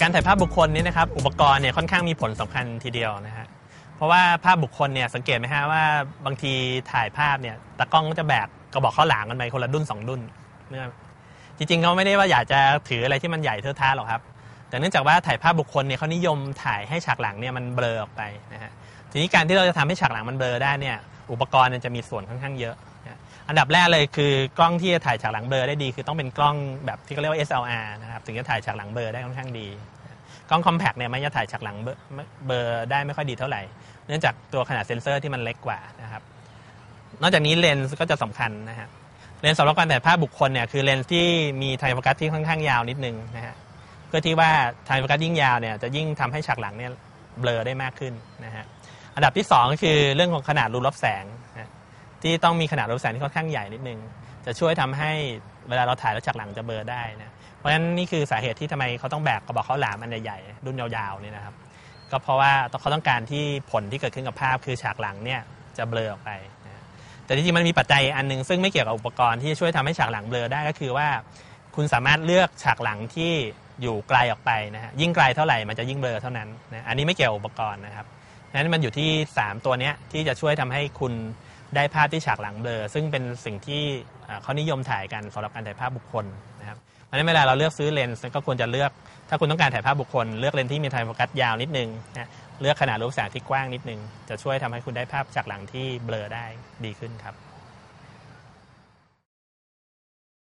การถ่ายภาพบุคคลนี้นะครับอุปกรณ์เนี่ยค่อนข้างมีผลสำคัญทีเดียวนะฮะเพราะว่าภาพบุคคลเนี่ยสังเกตไหมฮะว่าบางทีถ่ายภาพเนี่ยตากล้องก็จะแบกกระบอกข้าวหลามกันไปคนละดุนสองดุนเนี่ยจริงๆเขาไม่ได้ว่าอยากจะถืออะไรที่มันใหญ่เท่าท้าหรอกครับ แต่เนื่องจากว่าถ่ายภาพบุคคลเนี่ยเขานิยมถ่ายให้ฉากหลังเนี่ยมันเบลอออกไปนะฮะทีนี้การที่เราจะทำให้ฉากหลังมันเบลอได้เนี่ยอุปกรณ์จะมีส่วนค่อนข้างเยอะ อันดับแรกเลยคือกล้องที่จะถ่ายฉากหลังเบลอได้ดี คือต้องเป็นกล้องแบบที่เขาเรียกว่า SLR นะครับถึงจะถ่ายฉากหลังเบลอได้ค่อนข้างดีกล้องคอมแพกเนี่ยมันจะถ่ายฉากหลังเบลอได้ไม่ค่อยดีเท่าไหร่ เนื่องจากตัวขนาดเซ็นเซอร์ที่มันเล็กกว่านะครับนอกจากนี้เลนส์ก็จะสำคัญนะฮะเลนส์สำหรับการถ่ายภาพบุคคลเนี่ยคือเลนส์ที่มีไทม์โฟกัสที่ค่อนข้างยาวนิดนึงนะฮะเพื่อที่ว่าไทม์โฟกัสยิ่งยาวเนี่ยจะยิ่งทำให้ฉากหลังเนี่ยเบลอได้มากขึ้นนะฮะอันดับที่สองคือเรื่องของขนาดรูรับแสง ที่ต้องมีขนาดรูรับแสงที่ค่อนข้างใหญ่นิดนึง จะช่วยทำให้เวลาเราถ่ายแล้วฉากหลังจะเบลอได้นะเพราะฉะนั้นนี่คือสาเหตุที่ทำไมเขาต้องแบกกระบอกข้าวหลามอันใหญ่ๆรุ่นยาวๆนี่นะครับก็เพราะว่าเขาต้องการที่ผลที่เกิดขึ้นกับภาพคือฉากหลังเนี่ยจะเบลอออกไปนะแต่จริงมันมีปัจจัยอันหนึงซึ่งไม่เกี่ยวกับอุปกรณ์ที่จะช่วยทำให้ฉากหลังเบลอได้ก็คือว่า คุณสามารถเลือกฉากหลังที่อยู่ไกลออกไปนะฮะยิ่งไกลเท่าไหร่มันจะยิ่งเบลอเท่านั้นนะอันนี้ไม่เกี่ยวกับอุปกรณ์นะครับนั้นมันอยู่ที่ 3 ตัวเนี้ยที่จะช่วยทำให้คุณ ได้ภาพที่ฉากหลังเบลอซึ่งเป็นสิ่งที่เขานิยมถ่ายกันสำหรับการถ่ายภาพบุคคลนะครับเพราะฉะนั้นเวลาเราเลือกซื้อเลนส์ก็ควรจะเลือก ถ้าคุณต้องการถ่ายภาพบุคคล เลือกเลนส์ที่มีไทม์โฟกัสยาวนิดนึงนะเลือกขนาดรูปแสงที่กว้างนิดนึง จะช่วยทำให้คุณได้ภาพจากหลังที่เบลอได้ดีขึ้นครับ